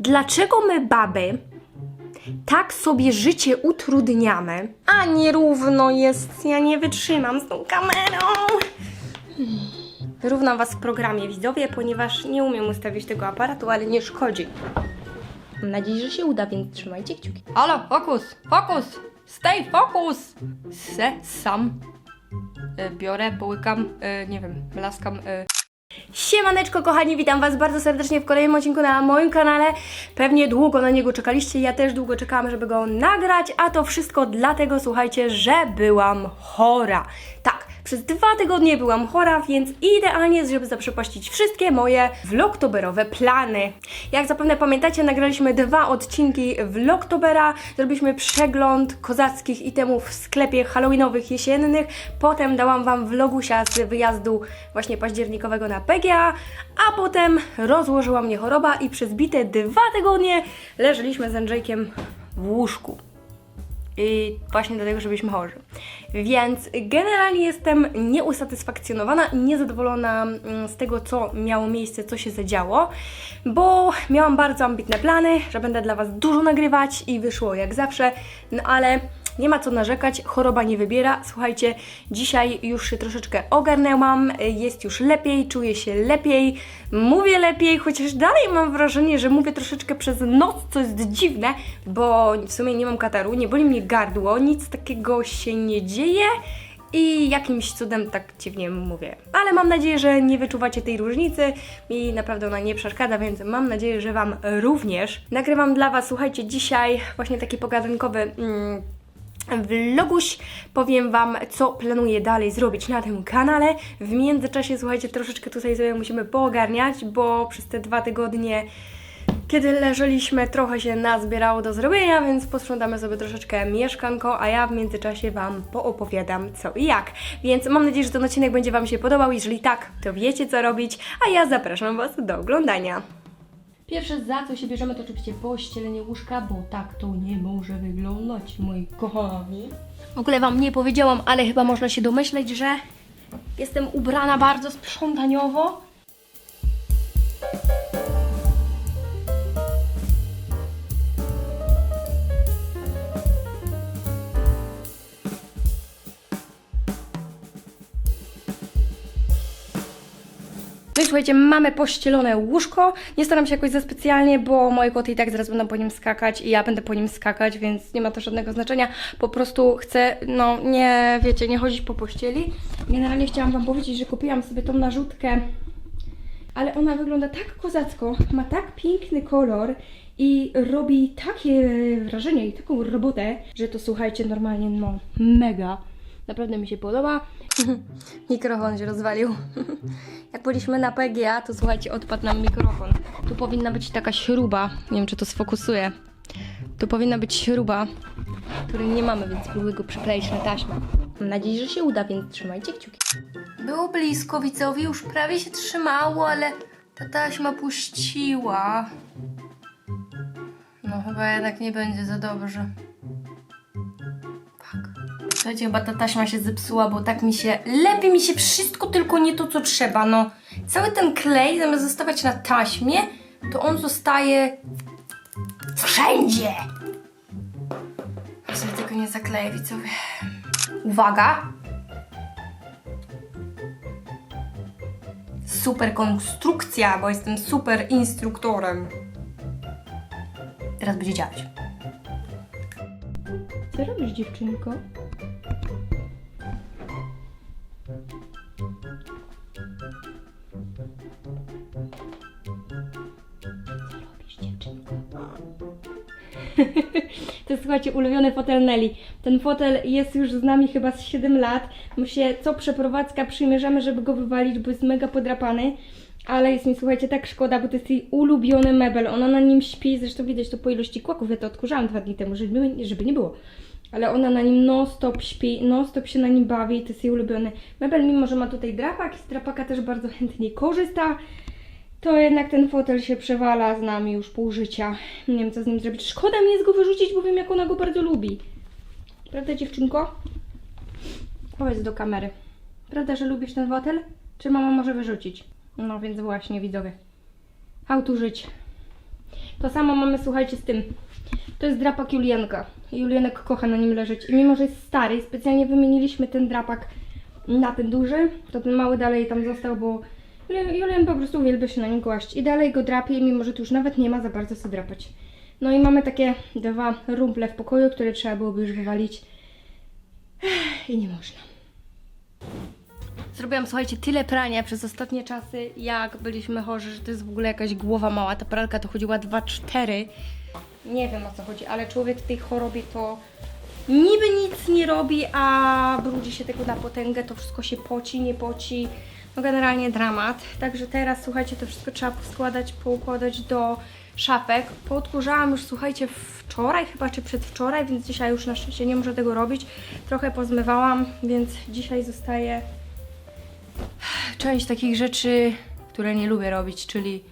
Dlaczego my baby tak sobie życie utrudniamy, a nierówno jest, ja nie wytrzymam z tą kamerą. Wyrównam was w programie widzowie, ponieważ nie umiem ustawić tego aparatu, ale nie szkodzi. Mam nadzieję, że się uda, więc trzymajcie kciuki. Halo, fokus, fokus, stay focus. Se, sam. E, biorę, połykam, e, nie wiem, laskam. Siemaneczko kochani, witam was bardzo serdecznie w kolejnym odcinku na moim kanale. Pewnie długo na niego czekaliście, ja też długo czekałam, żeby go nagrać, a to wszystko dlatego, słuchajcie, że byłam chora. Tak, przez dwa tygodnie byłam chora, więc idealnie jest, żeby zaprzepaścić wszystkie moje vlogtoberowe plany. Jak zapewne pamiętacie, nagraliśmy dwa odcinki vlogtobera, zrobiliśmy przegląd kozackich itemów w sklepie halloweenowych jesiennych, potem dałam wam vlogusia z wyjazdu właśnie październikowego na PGA, a potem rozłożyła mnie choroba i przez bite dwa tygodnie leżeliśmy z Andrzejkiem w łóżku. Właśnie dlatego, że byliśmy chorzy. Więc generalnie jestem nieusatysfakcjonowana i niezadowolona mm, z tego, co miało miejsce, co się zadziało, bo miałam bardzo ambitne plany, że będę dla Was dużo nagrywać i wyszło jak zawsze, no ale nie ma co narzekać, choroba nie wybiera. Słuchajcie, dzisiaj już się troszeczkę ogarnęłam, jest już lepiej, czuję się lepiej, mówię lepiej, chociaż dalej mam wrażenie, że mówię troszeczkę przez noc, co jest dziwne, bo w sumie nie mam kataru, nie boli mnie gardło, nic takiego się nie dzieje. I jakimś cudem tak dziwnie mówię. Ale mam nadzieję, że nie wyczuwacie tej różnicy. Mi naprawdę ona nie przeszkadza, więc mam nadzieję, że Wam również. Nagrywam dla Was, słuchajcie, dzisiaj właśnie taki pogadankowy. Mm, vloguś. Powiem Wam, co planuję dalej zrobić na tym kanale. W międzyczasie, słuchajcie, troszeczkę tutaj sobie musimy poogarniać, bo przez te dwa tygodnie, kiedy leżeliśmy, trochę się nazbierało do zrobienia, więc posprzątamy sobie troszeczkę mieszkanko, a ja w międzyczasie Wam poopowiadam co i jak. Więc mam nadzieję, że ten odcinek będzie Wam się podobał. Jeżeli tak, to wiecie co robić, a ja zapraszam Was do oglądania. Pierwsze za co się bierzemy to oczywiście pościelenie łóżka, bo tak to nie może wyglądać, moi kochani. W ogóle Wam nie powiedziałam, ale chyba można się domyśleć, że jestem ubrana bardzo sprzątaniowo. Słuchajcie, mamy pościelone łóżko. Nie staram się jakoś za specjalnie, bo moje koty i tak zaraz będą po nim skakać i ja będę po nim skakać, więc nie ma to żadnego znaczenia. Po prostu chcę, no nie, wiecie, nie chodzić po pościeli. Generalnie chciałam Wam powiedzieć, że kupiłam sobie tą narzutkę, ale ona wygląda tak kozacko, ma tak piękny kolor i robi takie wrażenie i taką robotę, że to słuchajcie, normalnie no mega. Naprawdę mi się podoba. Mikrofon się rozwalił. Jak byliśmy na PGA, to słuchajcie, odpadł nam mikrofon. Tu powinna być taka śruba. Nie wiem, czy to sfokusuje. Tu powinna być śruba, której nie mamy, więc spróbuję go przykleić na taśmę. Mam nadzieję, że się uda, więc trzymajcie kciuki. Było blisko, widzowie, już prawie się trzymało, ale ta taśma puściła. No chyba jednak nie będzie za dobrze. Słuchajcie, chyba ta taśma się zepsuła, bo tak mi się... Lepiej mi się wszystko, tylko nie to, co trzeba, no. Cały ten klej, zamiast zostawać na taśmie, to on zostaje... Wszędzie! Sobie tego nie zakleję, widzowie. Uwaga! Super konstrukcja, bo jestem super instruktorem. Teraz będzie działać. Co robisz, dziewczynko? Słuchajcie, ulubiony fotel Nelly. Ten fotel jest już z nami chyba z 7 lat. My się co przeprowadzka przymierzamy, żeby go wywalić, bo jest mega podrapany. Ale jest mi, słuchajcie, tak szkoda, bo to jest jej ulubiony mebel. Ona na nim śpi, zresztą widać to po ilości kłaków. Ja to odkurzałam dwa dni temu, żeby, żeby nie było. Ale ona na nim non-stop śpi, non-stop się na nim bawi, to jest jej ulubiony mebel. Mimo, że ma tutaj drapak i z drapaka też bardzo chętnie korzysta, to jednak ten fotel się przewala z nami już pół życia. Nie wiem, co z nim zrobić. Szkoda mi jest go wyrzucić, bo wiem, jak ona go bardzo lubi. Prawda, dziewczynko? Powiedz do kamery. Prawda, że lubisz ten fotel? Czy mama może wyrzucić? No więc właśnie, widzowie. How to żyć. To samo mamy, słuchajcie, z tym. To jest drapak Julianka. Julianek kocha na nim leżeć. I mimo, że jest stary, specjalnie wymieniliśmy ten drapak na ten duży, to ten mały dalej tam został, bo Julian, po prostu uwielbia się na nim kłaść. I dalej go drapie, mimo że tu już nawet nie ma za bardzo co drapać. No i mamy takie dwa rumple w pokoju, które trzeba byłoby już wywalić. I nie można. Zrobiłam, słuchajcie, tyle prania przez ostatnie czasy, jak byliśmy chorzy, że to jest w ogóle jakaś głowa mała. Ta pralka to chodziła 2-4. Nie wiem o co chodzi, ale człowiek w tej chorobie to niby nic nie robi, a brudzi się tego na potęgę, to wszystko się poci, nie poci. No generalnie dramat. Także teraz, słuchajcie, to wszystko trzeba poskładać, poukładać do szafek. Poodkurzałam już, słuchajcie, wczoraj chyba, czy przedwczoraj, więc dzisiaj już na szczęście nie muszę tego robić. Trochę pozmywałam, więc dzisiaj zostaje część takich rzeczy, które nie lubię robić, czyli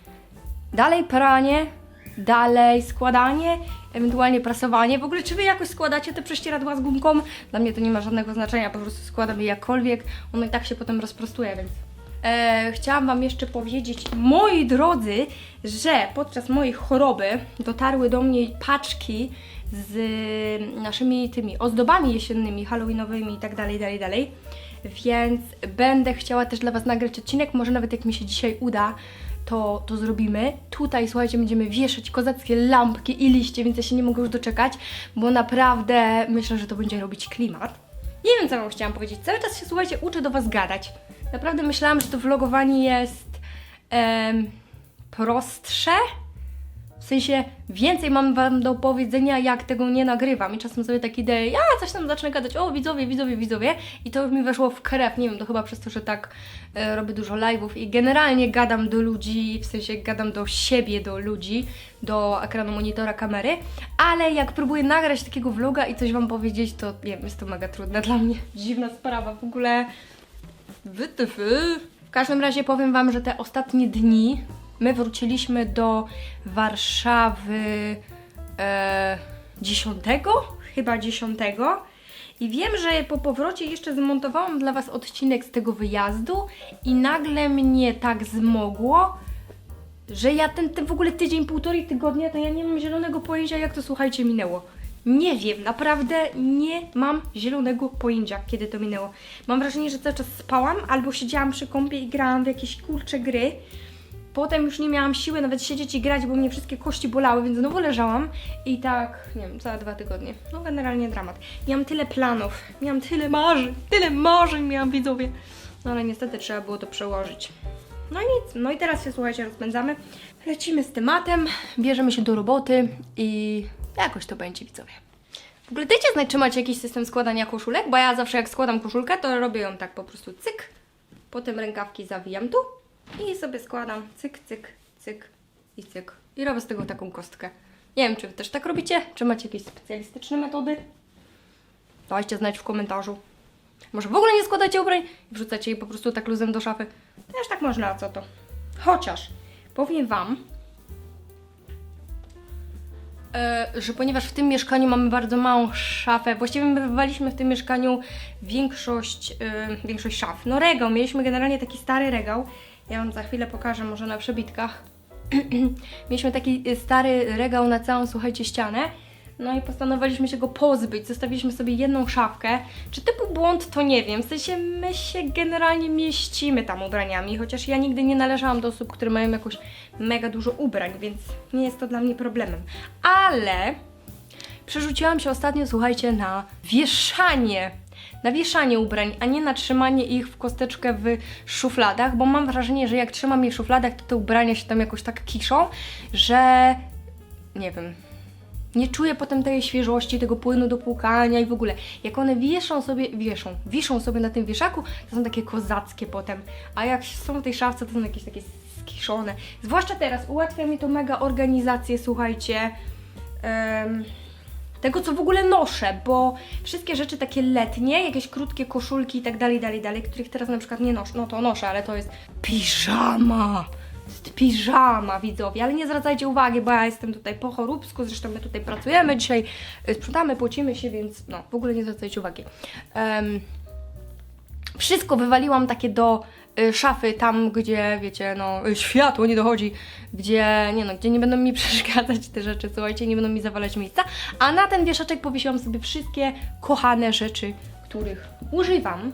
dalej pranie, dalej składanie, ewentualnie prasowanie. W ogóle czy wy jakoś składacie te prześcieradła z gumką? Dla mnie to nie ma żadnego znaczenia, po prostu składam je jakkolwiek, ono i tak się potem rozprostuje, więc... E, chciałam Wam jeszcze powiedzieć, moi drodzy, że podczas mojej choroby dotarły do mnie paczki z naszymi tymi ozdobami jesiennymi, halloweenowymi i tak dalej, dalej, dalej. Więc będę chciała też dla Was nagrać odcinek, może nawet jak mi się dzisiaj uda, to, to zrobimy. Tutaj, słuchajcie, będziemy wieszać kozackie lampki i liście, więc ja się nie mogę już doczekać, bo naprawdę myślę, że to będzie robić klimat. Nie wiem, co Wam chciałam powiedzieć. Cały czas się, słuchajcie, uczę do Was gadać. Naprawdę myślałam, że to vlogowanie jest em, prostsze. W sensie więcej mam Wam do powiedzenia, jak tego nie nagrywam. I czasem sobie tak idę, ja coś tam zacznę gadać, o widzowie, widzowie, widzowie. I to już mi weszło w krew. Nie wiem, to chyba przez to, że tak e, robię dużo live'ów i generalnie gadam do ludzi, w sensie gadam do siebie, do ludzi, do ekranu monitora, kamery. Ale jak próbuję nagrać takiego vloga i coś Wam powiedzieć, to nie wiem, jest to mega trudne dla mnie. Dziwna sprawa, w ogóle... Wytyfy. W każdym razie powiem Wam, że te ostatnie dni my wróciliśmy do Warszawy e, 10, chyba 10. I wiem, że po powrocie jeszcze zmontowałam dla Was odcinek z tego wyjazdu i nagle mnie tak zmogło, że ja ten, ten w ogóle tydzień, półtorej tygodnia, to ja nie mam zielonego pojęcia, jak to słuchajcie minęło. Nie wiem, naprawdę nie mam zielonego pojęcia, kiedy to minęło. Mam wrażenie, że cały czas spałam albo siedziałam przy kąpie i grałam w jakieś kurcze gry. Potem już nie miałam siły nawet siedzieć i grać, bo mnie wszystkie kości bolały, więc znowu leżałam i tak, nie wiem, całe dwa tygodnie. No generalnie dramat. Miałam tyle planów, miałam tyle marzeń, tyle marzeń miałam widzowie. No ale niestety trzeba było to przełożyć. No i nic, no i teraz się słuchajcie, rozpędzamy. Lecimy z tematem, bierzemy się do roboty i jakoś to będzie widzowie. W ogóle dajcie znać, czy macie jakiś system składania koszulek, bo ja zawsze jak składam koszulkę, to robię ją tak po prostu cyk, potem rękawki zawijam tu i sobie składam cyk, cyk, cyk i cyk. I robię z tego taką kostkę. Nie wiem, czy wy też tak robicie, czy macie jakieś specjalistyczne metody. Dajcie znać w komentarzu. Może w ogóle nie składacie ubrań i wrzucacie je po prostu tak luzem do szafy. Też tak można, co to? Chociaż powiem Wam, e, że ponieważ w tym mieszkaniu mamy bardzo małą szafę, właściwie my wywaliśmy w tym mieszkaniu większość, e, większość szaf. No regał, mieliśmy generalnie taki stary regał. Ja Wam za chwilę pokażę, może na przebitkach. mieliśmy taki e, stary regał na całą, słuchajcie, ścianę. No i postanowiliśmy się go pozbyć. Zostawiliśmy sobie jedną szafkę. Czy był błąd, to nie wiem. W sensie my się generalnie mieścimy tam ubraniami, chociaż ja nigdy nie należałam do osób, które mają jakoś mega dużo ubrań, więc nie jest to dla mnie problemem. Ale przerzuciłam się ostatnio, słuchajcie, na wieszanie. Na wieszanie ubrań, a nie na trzymanie ich w kosteczkę w szufladach, bo mam wrażenie, że jak trzymam je w szufladach, to te ubrania się tam jakoś tak kiszą, że nie wiem, nie czuję potem tej świeżości, tego płynu do płukania i w ogóle. Jak one wieszą sobie, wieszą, wiszą sobie na tym wieszaku, to są takie kozackie potem. A jak są w tej szafce, to są jakieś takie skiszone. Zwłaszcza teraz ułatwia mi to mega organizację, słuchajcie. em, tego, co w ogóle noszę, bo wszystkie rzeczy takie letnie, jakieś krótkie koszulki i tak dalej, dalej, dalej, których teraz na przykład nie noszę, no to noszę, ale to jest piżama. To jest piżama, widzowie, ale nie zwracajcie uwagi, bo ja jestem tutaj po choróbsku, zresztą my tutaj pracujemy dzisiaj, y, sprzątamy, płacimy się, więc no, w ogóle nie zwracajcie uwagi. Em, wszystko wywaliłam takie do szafy tam, gdzie, wiecie, no, y, światło nie dochodzi, gdzie, nie no, gdzie nie będą mi przeszkadzać te rzeczy, słuchajcie, nie będą mi zawalać miejsca, a na ten wieszaczek powiesiłam sobie wszystkie kochane rzeczy, których używam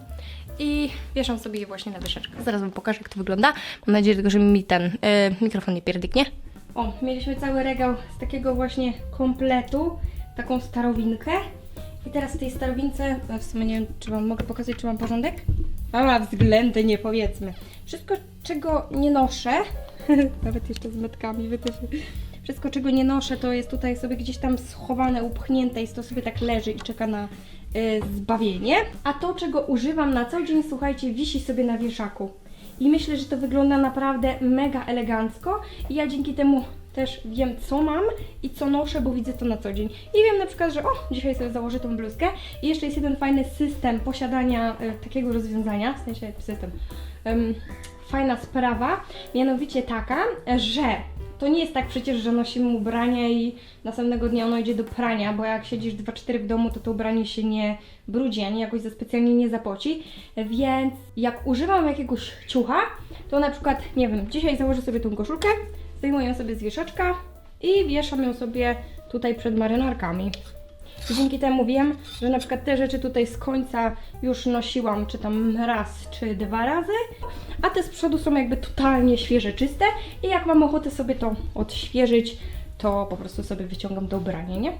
i wieszam sobie je właśnie na wieszaczkach. Zaraz Wam pokażę, jak to wygląda. Mam nadzieję że mi ten y, mikrofon nie pierdyknie. O, mieliśmy cały regał z takiego właśnie kompletu, taką starowinkę. I teraz w tej starowince, w sumie nie wiem, czy Wam mogę pokazać, czy mam porządek? Mała względy, nie powiedzmy. Wszystko, czego nie noszę, nawet jeszcze z metkami wytyfy. Wszystko, czego nie noszę, to jest tutaj sobie gdzieś tam schowane, upchnięte i to sobie tak leży i czeka na y, zbawienie. A to, czego używam na co dzień, słuchajcie, wisi sobie na wieszaku. I myślę, że to wygląda naprawdę mega elegancko. I ja dzięki temu też wiem, co mam i co noszę, bo widzę to na co dzień. I wiem na przykład, że o, dzisiaj sobie założę tą bluzkę. I jeszcze jest jeden fajny system posiadania e, takiego rozwiązania, w sensie system. em, fajna sprawa, mianowicie taka, że to nie jest tak przecież, że nosimy ubranie i następnego dnia ono idzie do prania, bo jak siedzisz 2-4 w domu, to to ubranie się nie brudzi, ani jakoś za specjalnie nie zapoci. Więc jak używam jakiegoś ciucha, to na przykład, nie wiem, dzisiaj założę sobie tą koszulkę, zdejmuję sobie z wieszaczka i wieszam ją sobie tutaj przed marynarkami. I dzięki temu wiem, że na przykład te rzeczy tutaj z końca już nosiłam, czy tam raz, czy dwa razy, a te z przodu są jakby totalnie świeże, czyste i jak mam ochotę sobie to odświeżyć, to po prostu sobie wyciągam to ubranie, nie?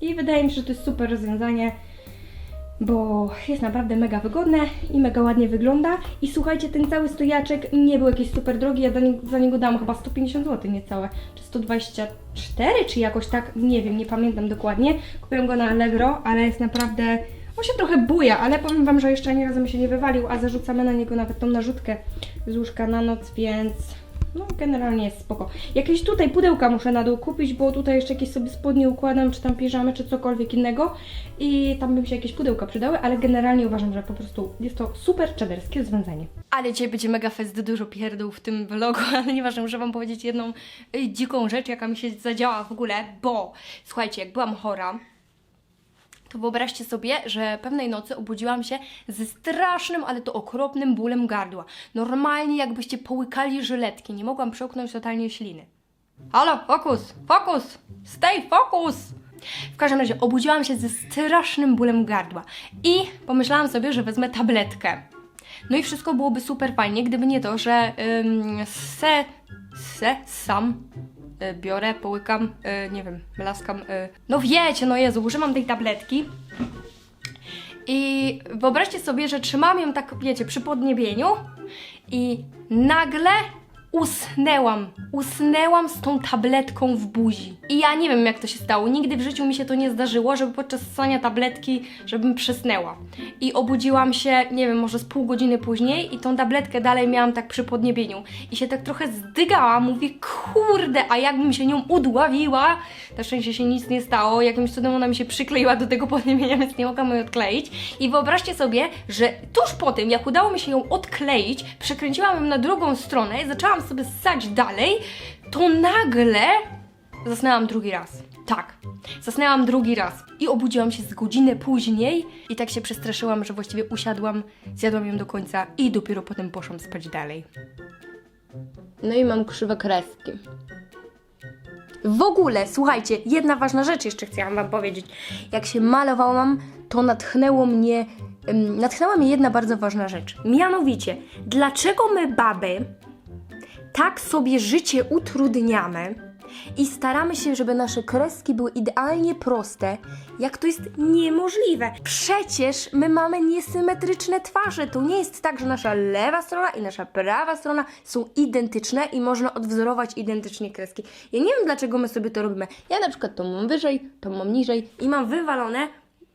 I wydaje mi się, że to jest super rozwiązanie, bo jest naprawdę mega wygodne i mega ładnie wygląda. I słuchajcie, ten cały stojaczek nie był jakiś super drogi, ja za nie- za niego dałam chyba 150 zł niecałe, czy 124, czy jakoś tak, nie wiem, nie pamiętam dokładnie. Kupiłam go na Allegro, ale jest naprawdę... On się trochę buja, ale powiem Wam, że jeszcze ani razu mi się nie wywalił, a zarzucamy na niego nawet tą narzutkę z łóżka na noc, więc no generalnie jest spoko. Jakieś tutaj pudełka muszę na dół kupić, bo tutaj jeszcze jakieś sobie spodnie układam, czy tam piżamy, czy cokolwiek innego i tam by się jakieś pudełka przydały, ale generalnie uważam, że po prostu jest to super czaderskie rozwiązanie. Ale dzisiaj będzie mega fest, dużo pierdół w tym vlogu, ale nieważne, muszę Wam powiedzieć jedną y, dziką rzecz, jaka mi się zadziała w ogóle, bo słuchajcie, jak byłam chora, to wyobraźcie sobie, że pewnej nocy obudziłam się ze strasznym, ale to okropnym bólem gardła. Normalnie jakbyście połykali żyletki. Nie mogłam przełknąć totalnie śliny. Halo, fokus, fokus, stay focus! W każdym razie obudziłam się ze strasznym bólem gardła i pomyślałam sobie, że wezmę tabletkę. No i wszystko byłoby super fajnie, gdyby nie to, że ym, se, se, sam biorę, połykam, y, nie wiem, laskam. Y. No wiecie, no Jezu, używam tej tabletki. I wyobraźcie sobie, że trzymam ją tak, wiecie, przy podniebieniu i nagle usnęłam. Usnęłam z tą tabletką w buzi. I ja nie wiem, jak to się stało. Nigdy w życiu mi się to nie zdarzyło, żeby podczas ssania tabletki, żebym przesnęła. I obudziłam się, nie wiem, może z pół godziny później i tą tabletkę dalej miałam tak przy podniebieniu. I się tak trochę zdygałam. Mówię, kurde, a jakbym się nią udławiła. Na szczęście się nic nie stało. Jakimś cudem ona mi się przykleiła do tego podniebienia, więc nie mogłam jej odkleić. I wyobraźcie sobie, że tuż po tym, jak udało mi się ją odkleić, przekręciłam ją na drugą stronę, zaczęłam sobie ssać dalej, to nagle zasnęłam drugi raz. Tak, zasnęłam drugi raz i obudziłam się z godzinę później i tak się przestraszyłam, że właściwie usiadłam, zjadłam ją do końca i dopiero potem poszłam spać dalej. No i mam krzywe kreski. W ogóle, słuchajcie, jedna ważna rzecz jeszcze chciałam Wam powiedzieć. Jak się malowałam, to natchnęło mnie, natchnęła mnie jedna bardzo ważna rzecz. Mianowicie, dlaczego my baby tak sobie życie utrudniamy i staramy się, żeby nasze kreski były idealnie proste, jak to jest niemożliwe. Przecież my mamy niesymetryczne twarze. To nie jest tak, że nasza lewa strona i nasza prawa strona są identyczne i można odwzorować identycznie kreski. Ja nie wiem, dlaczego my sobie to robimy. Ja na przykład to mam wyżej, to mam niżej i mam wywalone,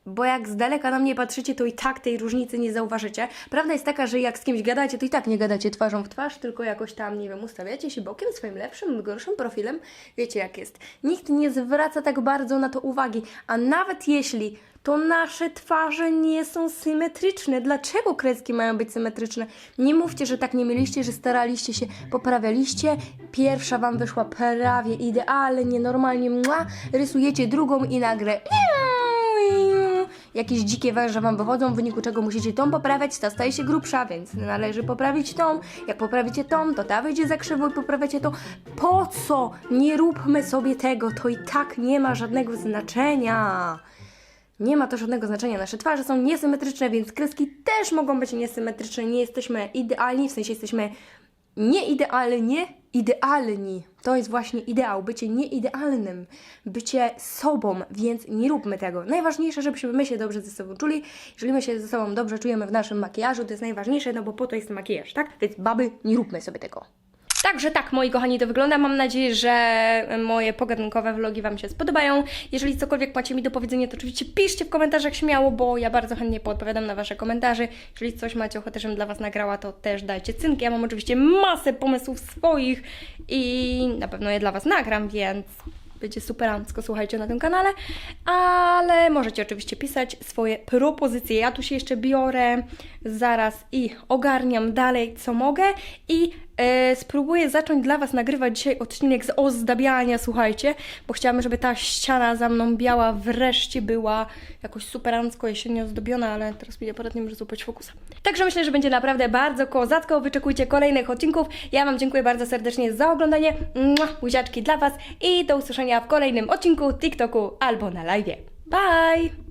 bo jak z daleka na mnie patrzycie, to i tak tej różnicy nie zauważycie. Prawda jest taka, że jak z kimś gadacie, to i tak nie gadacie twarzą w twarz, tylko jakoś tam, nie wiem, ustawiacie się bokiem, swoim lepszym gorszym profilem. Wiecie jak jest. Nikt nie zwraca tak bardzo na to uwagi, a nawet jeśli to nasze twarze nie są symetryczne. Dlaczego kreski mają być symetryczne? Nie mówcie, że tak nie mieliście, że staraliście się, poprawialiście. Pierwsza wam wyszła prawie idealnie, normalnie, mua, rysujecie drugą i nagle jakieś dzikie węże wam wychodzą, w wyniku czego musicie tą poprawiać, ta staje się grubsza, więc należy poprawić tą. Jak poprawicie tą, to ta wyjdzie za krzywo i poprawiacie to. Po co? Nie róbmy sobie tego, to i tak nie ma żadnego znaczenia. Nie ma to żadnego znaczenia. Nasze twarze są niesymetryczne, więc kreski też mogą być niesymetryczne. Nie jesteśmy idealni, w sensie jesteśmy nieidealnie idealni. To jest właśnie ideał, bycie nieidealnym, bycie sobą, więc nie róbmy tego. Najważniejsze, żebyśmy my się dobrze ze sobą czuli. Jeżeli my się ze sobą dobrze czujemy w naszym makijażu, to jest najważniejsze, no bo po to jest makijaż, tak? Więc baby, nie róbmy sobie tego. Także tak, moi kochani, to wygląda. Mam nadzieję, że moje pogadunkowe vlogi Wam się spodobają. Jeżeli cokolwiek macie mi do powiedzenia, to oczywiście piszcie w komentarzach śmiało, bo ja bardzo chętnie poodpowiadam na Wasze komentarze. Jeżeli coś macie ochotę, żebym dla Was nagrała, to też dajcie cynki. Ja mam oczywiście masę pomysłów swoich i na pewno je dla Was nagram, więc będzie superancko, słuchajcie, na tym kanale, ale możecie oczywiście pisać swoje propozycje. Ja tu się jeszcze biorę zaraz i ogarniam dalej, co mogę i e, spróbuję zacząć dla Was nagrywać dzisiaj odcinek z ozdabiania, słuchajcie, bo chciałam, żeby ta ściana za mną biała wreszcie była jakoś superancko jesiennie ozdobiona, ale teraz mi aparat nie może złapać fokusa. Także myślę, że będzie naprawdę bardzo kozacko. Wyczekujcie kolejnych odcinków. Ja Wam dziękuję bardzo serdecznie za oglądanie. Mua, Buziaczki dla Was i do usłyszenia w kolejnym odcinku TikToku albo na live. Bye!